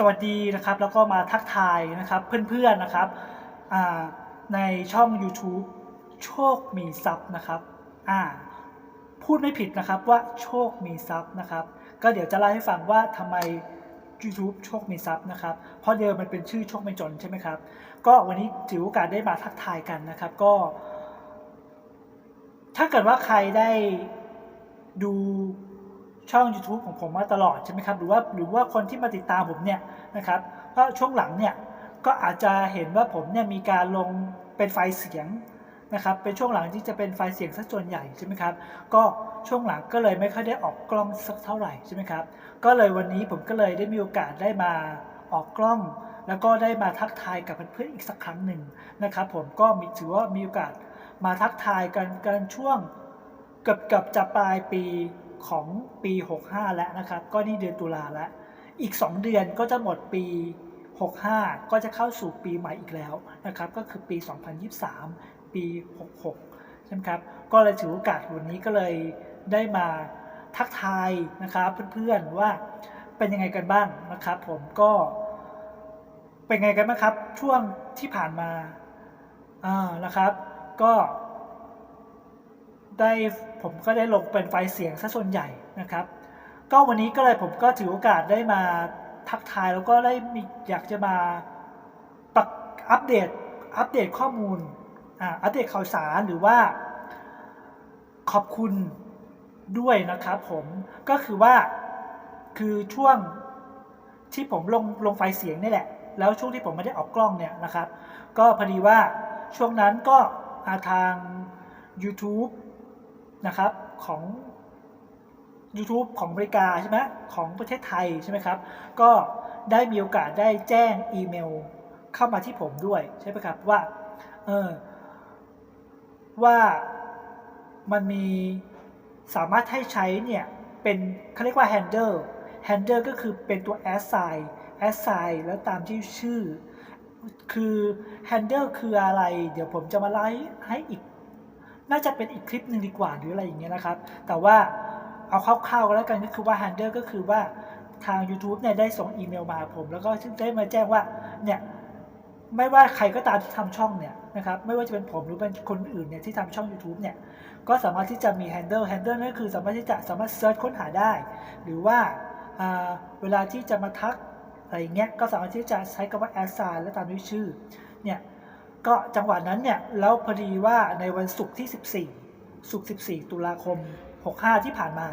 สวัสดีนะครับ แล้วก็มาทักทายนะครับเพื่อนๆนะครับในช่อง YouTube โชคมีทรัพย์นะครับอ่าพูดไม่ผิดนะครับว่าโชคมีทรัพย์นะครับ ก็เดี๋ยวจะเล่าให้ฟังว่าทำไม YouTube โชคมีทรัพย์นะครับ เพราะเดิมมันเป็นชื่อโชคไม่จนใช่ไหมครับ ก็วันนี้ถือโอกาสได้มาทักทายกันนะครับ ก็ ถ้าเกิดว่าใครได้ดู ช่อง YouTube ของผมมาตลอดใช่ไหมครับหรือว่าหรือว่าคนที่มาติดตามผมเนี่ยนะครับเพราะช่วงหลังเนี่ยก็อาจจะเห็นว่าผมเนี่ยมีการลงเป็นไฟล์เสียงนะครับเป็นช่วงหลังที่จะเป็นไฟล์เสียงสักส่วนใหญ่ใช่ไหมครับก็ช่วงหลังก็เลยไม่ค่อยได้ออกกล้องสักเท่าไหร่ใช่ไหมครับก็เลยวันนี้ผมก็เลยได้มีโอกาสได้มาออกกล้อง แล้วก็ได้มาทักทายกับเพื่อนๆอีกสักครั้งหนึ่งนะครับผมก็มีถือว่ามีโอกาสมาทักทายกันกันช่วงเกือบเกับจะปลายปี ของปี 65 แล้วนะครับ ก็นี่เดือนตุลาแล้ว อีก 2 เดือนก็จะหมดปี 65 ก็จะเข้าสู่ปีใหม่อีกแล้วนะครับ ก็คือปี 2023 ปี 66 ใช่ไหมครับ ก็เลยถือโอกาสวันนี้ก็เลยได้มาทักทายนะครับเพื่อนๆว่าเป็นยังไงกันบ้างนะครับผมก็เป็นไงกันบ้างครับช่วงที่ผ่านมาอ่านะครับ ก็ ได้ผมก็ได้ลงเป็นไฟเสียงซะส่วนใหญ่นะครับ ก็วันนี้ก็เลยผมก็ถือโอกาสได้มาทักทายแล้วก็ได้มีอยากจะมาปักอัปเดตอัปเดตข้อมูลอ่าอัปเดตข่าวสารหรือว่า ขอบคุณด้วยนะครับผมก็คือว่าคือช่วงที่ผมลงลงไฟเสียงนี่แหละ แล้วช่วงที่ผมไม่ได้ออกกล้องเนี่ยนะครับ ก็พอดีว่าช่วงนั้นก็าทาง YouTube นะครับของ YouTube ของอเมริกาใช่ไหมของประเทศไทยใช่ไหมครับ ก็ได้มีโอกาสได้แจ้งอีเมลเข้ามาที่ผมด้วยใช่ไหมครับว่าเออว่ามันมีสามารถให้ใช้เนี่ยเป็นเขาเรียกว่า handle handle ก็คือเป็นตัว assign assign แล้วตามที่ชื่อ คือ handle คืออะไร เดี๋ยวผมจะมาไลฟ์ให้อีก น่าจะเป็นอีกคลิปหนึ่งดีกว่าหรืออะไรอย่างเงี้ยนะครับ แต่ว่าเอาคร่าวๆก็แล้วกันก็คือว่า handle ก็คือว่าทาง YouTube เนี่ยได้ส่งอีเมลมาผม แล้วก็ได้มาแจ้งว่าเนี่ยไม่ว่าใครก็ตามที่ทำช่องเนี่ยนะครับไม่ว่าจะเป็นผมหรือเป็นคนอื่นเนี่ยที่ทำช่อง YouTube เนี่ยก็สามารถที่จะมี handle handle นั่นคือสามารถที่จะสามารถเซิร์ชค้นหาได้ หรือว่าเวลาที่จะมาทักอะไรเงี้ยก็สามารถที่จะใช้คำว่า assign และตามด้วยชื่อเนี่ย ก็จังหวะนั้นเนี่ยแล้วพอดีว่าในวันศุกร์ที่ 14 ศุกร์ 14 ตุลาคม 65 ที่ผ่านมา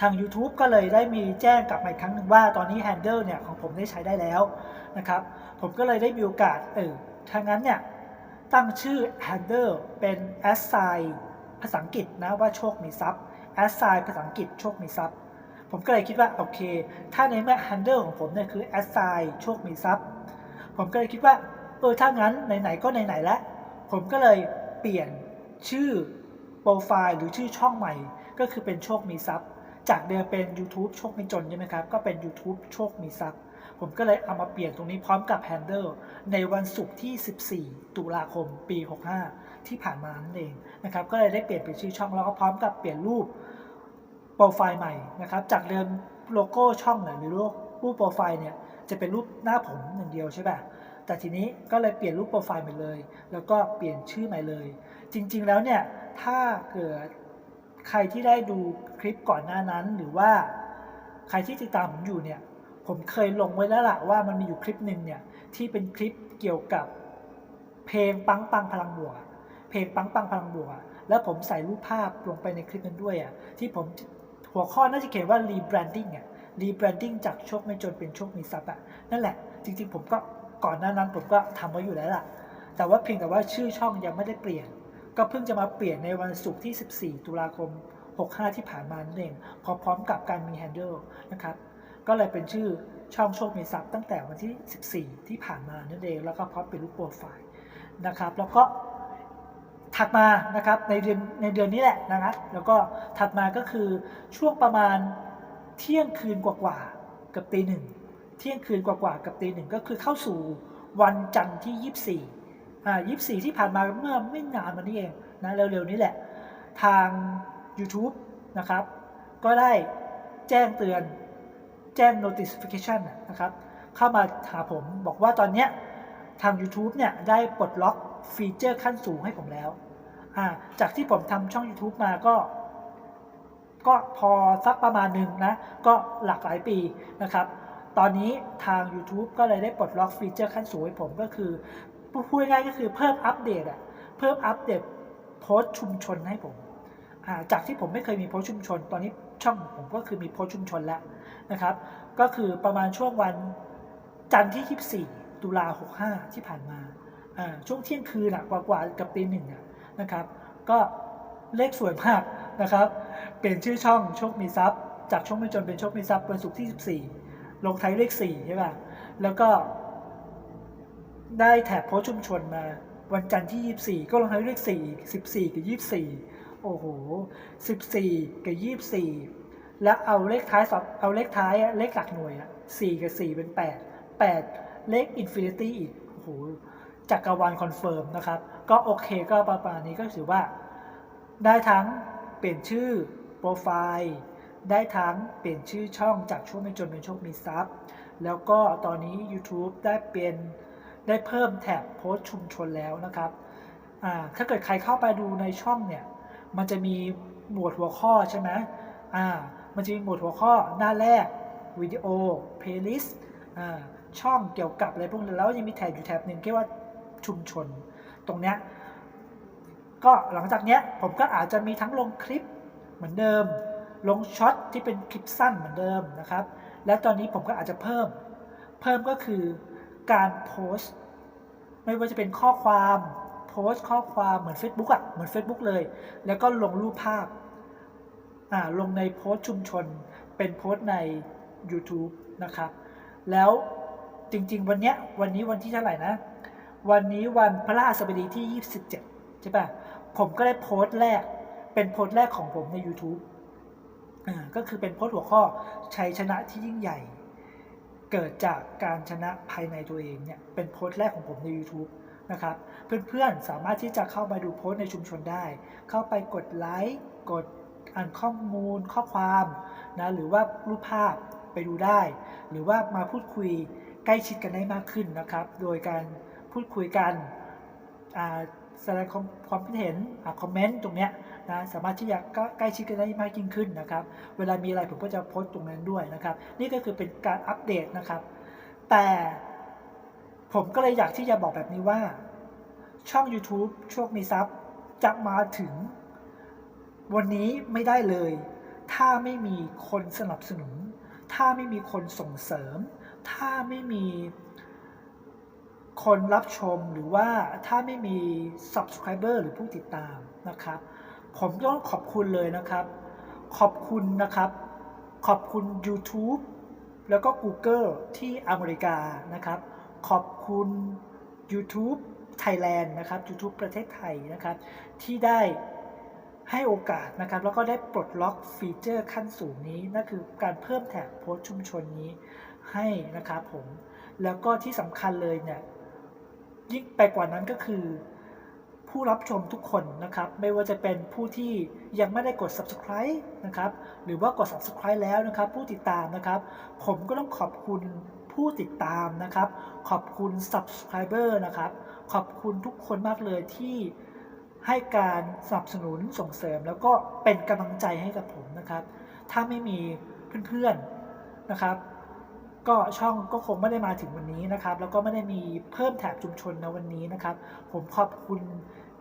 ทาง YouTube ก็เลยได้มีแจ้งกลับมาอีกครั้งหนึ่งว่าตอนนี้ Handle เนี่ยของผมได้ใช้ได้แล้วนะครับ ผมก็เลยได้มีโอกาสเออถ้างั้นเนี่ยตั้งชื่อ Handle เป็น assign ภาษาอังกฤษนะว่าโชคมีทรัพย์ assign ภาษาอังกฤษโชคมีทรัพย์ ผมก็เลยคิดว่าโอเค ถ้าในเมื่อ handle ของผมเนี่ยคือ assign โชคมีทรัพย์ ผมก็เลยคิดว่า ออถ้างั้นไหนๆก็ไหนๆแล้วผมก็เลยเปลี่ยนชื่อโปรไฟล์หรือชื่อช่องใหม่ ก็คือเป็นโชคมีทรัพย์ จากเดิมเป็น YouTube โชคม่จนใช่ไหมครับ ก็เป็น YouTube โชคมีทรัพย์ ผมก็เลยเอามาเปลี่ยนตรงนี้พร้อมกับ Handle ในวันศุกร์ที่ 14 ตุลาคมปี 65 ที่ผ่านมานั่นเองนะครับ ก็เลยได้เปลี่ยนเป็นชื่อช่องแล้วก็พร้อมกับเปลี่ยนรูปโปรไฟล์ใหม่นะครับ จากเดิมโลโก้ช่องเนี่ยหรือรูปโปรไฟล์เนี่ยจะเป็นรูปหน้าผมอย่างเดียวใช่ป่ะ แต่ทีนี้ก็เลยเปลี่ยนรูปโปรไฟล์ใหม่เลย แล้วก็เปลี่ยนชื่อใหม่เลย จริงๆแล้วเนี่ยถ้าเกิดใครที่ได้ดูคลิปก่อนหน้านั้นหรือว่าใครที่ติดตามผมอยู่เนี่ยผมเคยลงไว้แล้วล่ะว่ามันมีอยู่คลิปหนึ่งเนี่ยที่เป็นคลิปเกี่ยวกับเพลงปังปังพลังบวกเพลงปังปังพลังบวกแล้วผมใส่รูปภาพลงไปในคลิปนั้นด้วยอะที่ผมหัวข้อน่าจะเขียนว่า rebranding อะ rebranding จากโชคไม่จนเป็นโชคมีทรัพย์อะนั่นแหละจริงๆผมก็ ก่อนหน้านั้นผมก็ทำไว้อยู่แล้วล่ะ แต่ว่าเพียงแต่ว่าชื่อช่องยังไม่ได้เปลี่ยน ก็เพิ่งจะมาเปลี่ยนในวันศุกร์ที่ 14 ตุลาคม 65 ที่ผ่านมานั่นเองพร้อมๆกับการมี handle นะครับก็เลยเป็นชื่อช่องโชคมีทรัพย์ตั้งแต่วันที่ 14 ที่ผ่านมานั่นเองแล้วก็พร้อมเป็นรูปโปรไฟล์นะครับ แล้วก็ถัดมานะครับในเดือนในเดือนนี้แหละนะครับแล้วก็ถัดมาก็คือช่วงประมาณเที่ยงคืนกว่าๆเกับตีหนึ่ง เที่ยงคืนกว่าๆกับตีหนึ่งก็คือเข้าสู่วันจันทร์ที่ 24อ่า24 ที่ผ่านมาเมื่อไม่นานมานี้เองนะเร็วๆนี้แหละ ทาง YouTube นะครับ ก็ได้แจ้งเตือนแจ้ง notification นะนะครับ เข้ามาหาผมบอกว่าตอนเนี้ยทาง YouTube เนี่ยได้ปลดล็อกฟีเจอร์ขั้นสูงให้ผมแล้วอ่าจากที่ผมทำช่อง YouTube มาก็ ก็พอสักประมาณหนึ่งนะ ก็หลากหลายปีนะครับ ตอนนี้ทาง YouTube ก็เลยได้ปลดล็อกฟีเจอร์ขั้นสูงให้ผมก็คือพูดง่ายก็คือเพิ่มอัปเดตอะเพิ่มอัปเดตโพสชุมชนให้ผมจากที่ผมไม่เคยมีโพสชุมชน ตอนนี้ช่องผมก็คือมีโพสชุมชนแล้วนะครับ ก็คือประมาณช่วงวันจันทร์ที่ 24 ตุลา65 ที่ผ่านมาช่วงเที่ยงคืนอะกว่ากับตีหนึ่งนะครับ ก็เลขสวยมากนะครับ เปลี่ยนชื่อช่องโชคมีทรัพย์ จากโชคไม่จนเป็นโชคมีทรัพย์วันศุกร์ที่ 14 ลงท้ายเลข4ใช่ป่ะ แล้วก็ได้แท็บโพสชุมชนมา วันจันทร์ที่ 24 ก็ลงท้ายเลข4 14 กับ 24 โอ้โห 14 กับ 24 แล้วเอาเลขท้ายสองเอาเลขท้ายอะเลขหลักหน่วยอะ4กับ 4 เป็น 8 8 เลขอินฟินิตี้อีก โอ้โหจักรวาลคอนเฟิร์มนะครับ ก็โอเคก็ประมาณนี้ก็ถือว่า ได้ทั้งเปลี่ยนชื่อ โปรไฟล์ ได้ทั้งเปลี่ยนชื่อช่องจากช่วงไม่จนเป็นโชคมีทรัพย์แล้วก็ตอนนี้ YouTube ได้เป็นได้เพิ่มแท็บโพสชุมชนแล้วนะครับถ้าเกิดใครเข้าไปดูในช่องเนี่ยมันจะมีหมวดหัวข้อใช่ไหมอ่ามันจะมีหมวดหัวข้อหน้าแรกวิดีโอเพลย์ลิสต์อ่าช่องเกี่ยวกับอะไรพวกนี้แล้วยังมีแท็บอยู่แท็บหนึ่งเรียกว่าชุมชน ตรงเนี้ยก็หลังจากเนี้ยผมก็อาจจะมีทั้งลงคลิปเหมือนเดิม ลงช็อตที่เป็นคลิปสั้นเหมือนเดิมนะครับ แล้วตอนนี้ผมก็อาจจะเพิ่ม เพิ่มก็คือการโพสต์ ไม่ว่าจะเป็นข้อความโพสต์ข้อความเหมือน Facebook อะ่ะเหมือน Facebook เลย แล้วก็ลงรูปภาพอ่าลงในโพสต์ชุมชน เป็นโพสต์ใน YouTube นะครับ แล้วจริงๆ วันเนี้ยวันนี้วันที่เท่าไหร่นะ วันนี้วันพระราชบดีที่ 27 ใช่ปะผมก็ได้โพสต์แรกเป็นโพสต์แรกของผมใน YouTube ก็คือเป็นโพสต์หัวข้อชัยชนะที่ยิ่งใหญ่ เกิดจากการชนะภายในตัวเองเนี่ยเป็นโพสต์แรกของผมใน YouTube นะครับเพื่อนๆสามารถที่จะเข้ามาดูโพสต์ในชุมชนได้ เข้าไปกดไลค์กดอ่านข้อมูลข้อความนะหรือว่ารูปภาพไปดูได้ หรือว่ามาพูดคุยใกล้ชิดกันได้มากขึ้นนะครับ โดยการพูดคุยกันอ่า แสดงความความคิดเห็นคอมเมนต์ตรงเนี้ยนะสามารถที่จะใกล้ชิดกันได้มากยิ่งขึ้นนะครับ เวลามีอะไรผมก็จะโพสต์ตรงนั้นด้วยนะครับ นี่ก็คือเป็นการอัปเดตนะครับ แต่ผมก็เลยอยากที่จะบอกแบบนี้ว่า ช่อง YouTube โชคมีทรัพย์จะมาถึง วันนี้ไม่ได้เลย ถ้าไม่มีคนสนับสนุน ถ้าไม่มีคนส่งเสริม ถ้าไม่มี คนรับชมหรือว่าถ้าไม่มี subscriber หรือผู้ติดตามนะครับ ผมต้องขอบคุณเลยนะครับ ขอบคุณนะครับ ขอบคุณ YouTube แล้วก็ Google ที่อเมริกานะครับ ขอบคุณ YouTube Thailand นะครับ YouTube ประเทศไทยนะครับ ที่ได้ให้โอกาสนะครับ แล้วก็ได้ปลดล็อกฟีเจอร์ขั้นสูงนี้นั่นคือการเพิ่มแท็กโพสชุมชนนี้ให้นะครับผมแล้วก็ที่สำคัญเลยเนี่ย ยิ่งไปกว่านั้นก็คือ ผู้รับชมทุกคนนะครับ ไม่ว่าจะเป็นผู้ที่ยังไม่ได้กด subscribe นะครับ หรือว่ากด subscribe แล้วนะครับ ผู้ติดตามนะครับ ผมก็ต้องขอบคุณผู้ติดตามนะครับ ขอบคุณ subscriber นะครับ ขอบคุณทุกคนมากเลยที่ให้การสนับสนุนส่งเสริม แล้วก็เป็นกำลังใจให้กับผมนะครับ ถ้าไม่มีเพื่อนๆนะครับ ก็ช่องก็คงไม่ได้มาถึงวันนี้นะครับ แล้วก็ไม่ได้มีเพิ่มแถบชุมชนในวันนี้นะครับ ผมขอบคุณ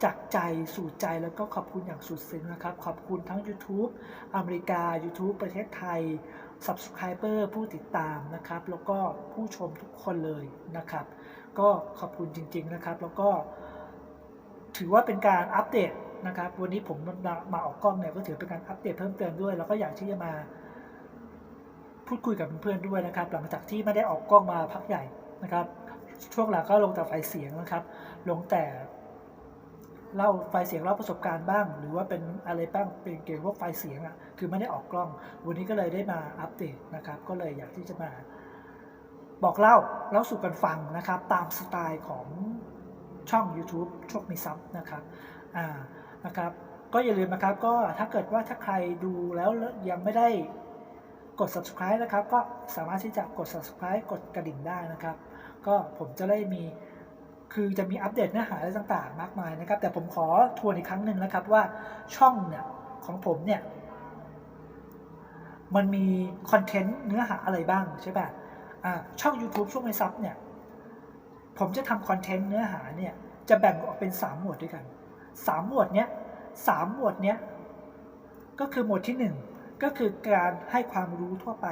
จากใจสู่ใจแล้วก็ขอบคุณอย่างสุดซึ้งนะครับ ขอบคุณทั้ง YouTube อเมริกา YouTube ประเทศไทย Subscriber ผู้ติดตามนะครับ แล้วก็ผู้ชมทุกคนเลยนะครับ ก็ขอบคุณจริง ๆนะครับ แล้วก็ถือว่าเป็นการอัปเดตนะครับ วันนี้ผมมามาออกกล้องเนี่ยก็ถือเป็นการอัปเดตเพิ่มเติมด้วย แล้วก็อยากที่จะมา พูดคุยกับเพื่อนๆด้วยนะครับ หลังจากที่ไม่ได้ออกกล้องมาพักใหญ่นะครับ ช่วงหลังก็ลงแต่ไฟเสียงนะครับ ลงแต่เล่าไฟเสียงเล่าประสบการณ์บ้าง หรือว่าเป็นอะไรบ้างเป็นเกี่ยวกับไฟเสียงอะคือไม่ได้ออกกล้อง วันนี้ก็เลยได้มาอัปเดตนะครับ ก็เลยอยากที่จะมา บอกเล่าเล่าสู่กันฟังนะครับ ตามสไตล์ของช่อง YouTube โชคมีซับนะครับอ่านะครับ ก็อย่าลืมนะครับก็ถ้าเกิดว่าถ้าใครดูแล้วยังไม่ได้ กด subscribe นะครับ ก็สามารถที่จะกด subscribe กดกระดิ่งได้นะครับ ก็ผมจะได้มีคือจะมีอัปเดตเนื้อหาอะไรต่างๆ มากมายนะครับ แต่ผมขอทวนอีกครั้งหนึ่งนะครับว่าช่องเนี่ยของผมเนี่ยมันมีคอนเทนต์เนื้อหาอะไรบ้างใช่ป่ะอ่าช่อง YouTube ช่วงไม่ซับเนี่ยผมจะทำคอนเทนต์เนื้อหาเนี่ยจะแบ่งออกเป็น 3 หมวดด้วยกัน 3 หมวดเนี้ยสามหมวดเนี้ยก็คือหมวดที่ 1 ก็คือการให้ความรู้ทั่วไป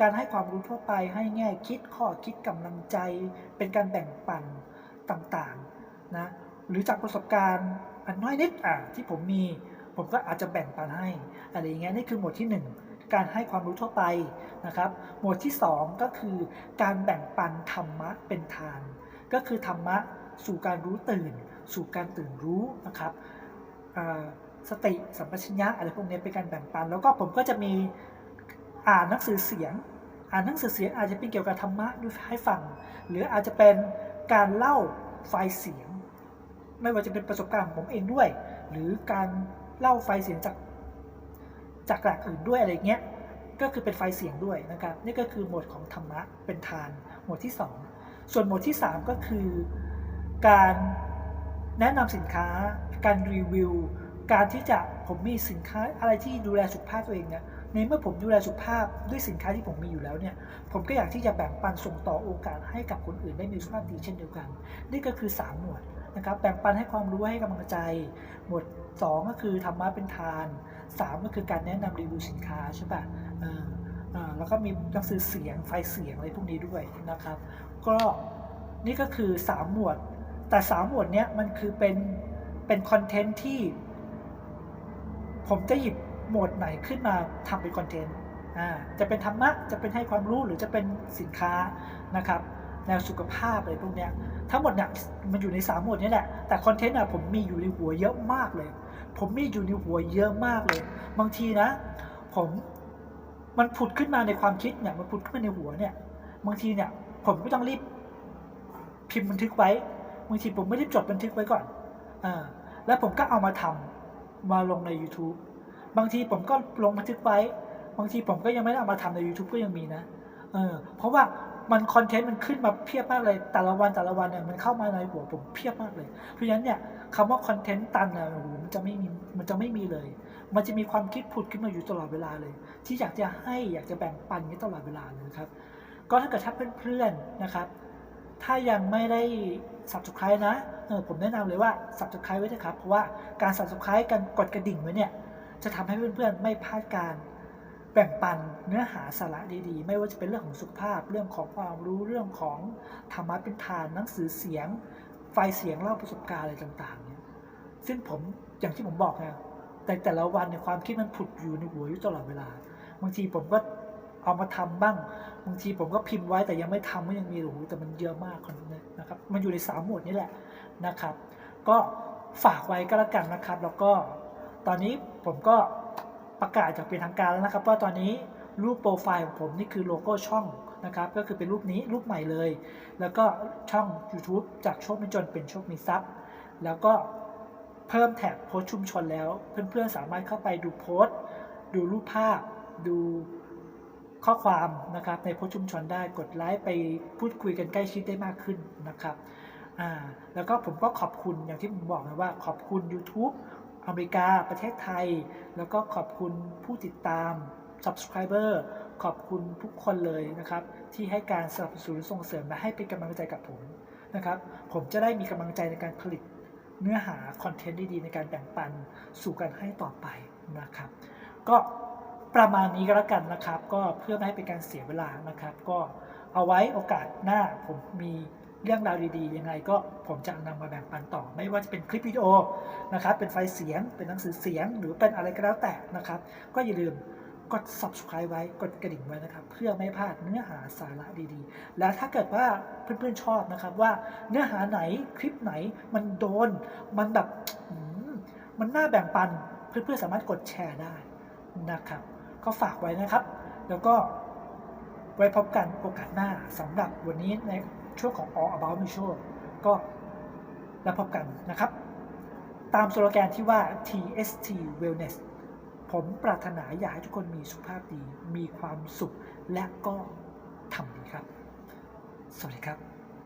การให้ความรู้ทั่วไป ให้แง่คิดข้อคิดกำลังใจ เป็นการแบ่งปันต่างๆนะหรือจากประสบการณ์อันน้อยนิดอะที่ผมมี ผมก็อาจจะแบ่งปันให้อะไรอย่างเงี้ยนี่คือหมวดที่ 1 การให้ความรู้ทั่วไปนะครับ หมวดที่ 2 ก็คือการแบ่งปันธรรมะเป็นทาน ก็คือธรรมะสู่การรู้ตื่น สู่การตื่นรู้นะครับ สติสัมปชัญญะอะไรพวกนี้เป็นการแบ่งปัน แล้วก็ผมก็จะมีอ่านหนังสือเสียง อ่านหนังสือเสียงอาจจะเป็นเกี่ยวกับธรรมะดูให้ฟัง หรืออาจจะเป็นการเล่าไฟล์เสียง ไม่ว่าจะเป็นประสบการณ์ของผมเองด้วย หรือการเล่าไฟล์เสียงจากจากแหล่งอื่นด้วยอะไรเงี้ยก็คือเป็นไฟล์เสียงด้วยนะครับนี่ก็คือโหมดของธรรมะเป็นทานหมวดที่ 2 ส่วนหมวดที่ 3 ก็คือการแนะนำสินค้า การรีวิว การที่จะผมมีสินค้าอะไรที่ดูแลสุขภาพตัวเองเนี่ยในเมื่อผมดูแลสุขภาพด้วยสินค้าที่ผมมีอยู่แล้วเนี่ย ผมก็อยากที่จะแบ่งปันส่งต่อโอกาสให้กับคนอื่นได้มีสุขภาพดีเช่นเดียวกัน นี่ก็คือ 3 หมวดนะครับ แบ่งปันให้ความรู้ให้กำลังใจ หมวด 2 ก็คือธรรมะเป็นทาน 3 ก็คือการแนะนำรีวิวสินค้าใช่ปะเอออ่าแล้วก็มีหนังสือเสียงไฟเสียงอะไรพวกนี้ด้วยนะครับ ก็นี่ก็คือ 3 หมวด แต่ 3 หมวดเนี้ยมันคือเป็นเป็นคอนเทนต์ที่ ผมจะหยิบโหมดไหนขึ้นมาทำเป็นคอนเทนต์อ่าจะเป็นธรรมะ จะเป็นให้ความรู้หรือจะเป็นสินค้านะครับแนวสุขภาพอะไรพวกเนี้ยทั้งหมดเนี่ยมันอยู่ในสามหมวดนี้แหละแต่คอนเทนต์อะผมมีอยู่ในหัวเยอะมากเลย ผมมีอยู่ในหัวเยอะมากเลย บางทีนะ ผมมันผุดขึ้นมาในความคิดเนี่ยมันผุดขึ้นมาในหัวเนี่ยบางทีเนี่ยผมก็ต้องรีบพิมพ์บันทึกไว้บางทีผมไม่ได้จดบันทึกไว้ก่อนอ่าแล้วผมก็เอามาทำ มาลงใน YouTube บางทีผมก็ลงบันทึกไว้ บางทีผมก็ยังไม่ได้เอามาทำใน YouTube ก็ยังมีนะเออเพราะว่ามันคอนเทนต์มันขึ้นมาเพียบมากเลย แต่ละวันแต่ละวันเนี่ยมันเข้ามาในหัวผมเพียบมากเลย เพราะฉะนั้นเนี่ยคำว่าคอนเทนต์ตันเนี่ยโอ้โหมันจะไม่มีมันจะไม่มีเลย มันจะมีความคิดผุดขึ้นมาอยู่ตลอดเวลาเลย ที่อยากจะให้อยากจะแบ่งปันนี้ตลอดเวลาเลยครับ ก็ถ้าเกิดถ้าเพื่อนๆนะครับ ถ้ายังไม่ได้ subscribe นะเออผมแนะนำเลยว่า subscribe ไว้เถอะครับ เพราะว่าการ subscribe การกดกระดิ่งไว้เนี่ย จะทำให้เพื่อนๆ ไม่พลาดการแบ่งปันเนื้อหาสาระดีๆ ไม่ว่าจะเป็นเรื่องของสุขภาพ เรื่องของความรู้เรื่องของธรรมะเป็นทานหนังสือเสียง ไฟเสียงเล่าประสบการณ์อะไรต่างๆเนี่ยซึ่งผมอย่างที่ผมบอกไงแต่แต่ละวันเนี่ยความคิดมันผุดอยู่ในหัวอยู่ตลอดเวลา บางทีผมก็ เอามาทำบ้างบางทีผมก็พิมพ์ไว้แต่ยังไม่ทำก็ยังมีโอ้โหแต่มันเยอะมากคนนี้นะครับมันอยู่ในสามหมวดนี่แหละนะครับ ก็ฝากไว้ก็แล้วกันนะครับ แล้วก็ตอนนี้ผมก็ประกาศจากเป็นทางการแล้วนะครับว่าตอนนี้รูปโปรไฟล์ของผมนี่คือโลโก้ช่องนะครับก็คือเป็นรูปนี้รูปใหม่เลย แล้วก็ช่อง YouTube จากโชคมีจนเป็นโชคมีทรัพย์ แล้วก็เพิ่มแท็กโพสชุมชนแล้ว เพื่อนๆสามารถเข้าไปดูโพสต์ดูรูปภาพดู ข้อความนะครับในโพสชุมชนได้กดไลค์ไปพูดคุยกันใกล้ชิดได้มากขึ้นนะครับอ่าแล้วก็ผมก็ขอบคุณอย่างที่ผมบอกนะว่าขอบคุณ YouTube อเมริกาประเทศไทย แล้วก็ขอบคุณผู้ติดตาม subscriber ขอบคุณทุกคนเลยนะครับ ที่ให้การสนับสนุนส่งเสริมและให้เป็นกำลังใจกับผมนะครับ ผมจะได้มีกำลังใจในการผลิตเนื้อหาคอนเทนต์ดีๆในการแบ่งปันสู่กันให้ต่อไปนะครับ ก็ ประมาณนี้ก็แล้วกันนะครับ ก็เพื่อไม่ให้เป็นการเสียเวลานะครับ ก็เอาไว้โอกาสหน้าผมมีเรื่องราวดีๆ ยังไงก็ผมจะนำมาแบ่งปันต่อ ไม่ว่าจะเป็นคลิปวิดีโอนะครับ เป็นไฟล์เสียง เป็นหนังสือเสียง หรือเป็นอะไรก็แล้วแต่นะครับ ก็อย่าลืมกด subscribe ไว้ กดกระดิ่งไว้นะครับ เพื่อไม่พลาดเนื้อหาสาระดีๆ แล้วถ้าเกิดว่าเพื่อนๆชอบนะครับว่าเนื้อหาไหนคลิปไหนมันโดน มันแบบมันน่าแบ่งปัน เพื่อนๆสามารถกดแชร์ได้นะครับ ก็ฝากไว้นะครับ แล้วก็ไว้พบกันโอกาสหน้าสำหรับวันนี้ในช่วงของ All About Me Show ก็แล้วพบกันนะครับ ตามสโลแกนที่ว่า TST Wellness ผมปรารถนาอยากให้ทุกคนมีสุขภาพดี มีความสุขและก็ทำดีครับ สวัสดีครับ